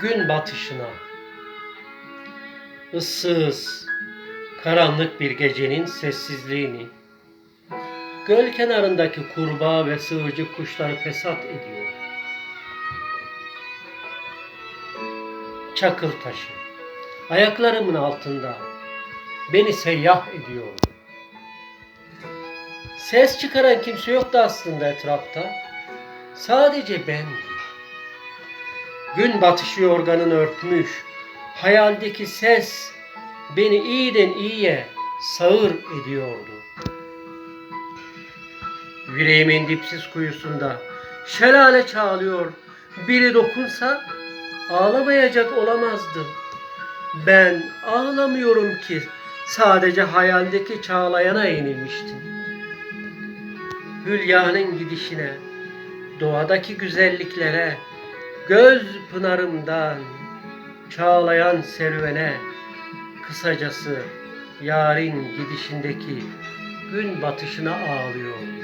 gün batışına. ıssız, karanlık bir gecenin sessizliğini. Göl kenarındaki kurbağa ve sığırcık kuşları fesat ediyor. Çakıl taşı, ayaklarımın altında beni seyyah ediyordu. Ses çıkaran kimse yoktu aslında etrafta. Sadece bendi. Gün batışı yorganını örtmüş, hayaldeki ses beni iyiden iyiye sağır ediyordu. Yüreğimin dipsiz kuyusunda şelale çağlıyor, biri dokunsa ağlamayacak olamazdı. Ben ağlamıyorum ki sadece hayaldeki çağlayana yenilmiştim. Hülya'nın gidişine, doğadaki güzelliklere, göz pınarımdan çağlayan serüvene, kısacası yarın gidişindeki gün batışına ağlıyorum.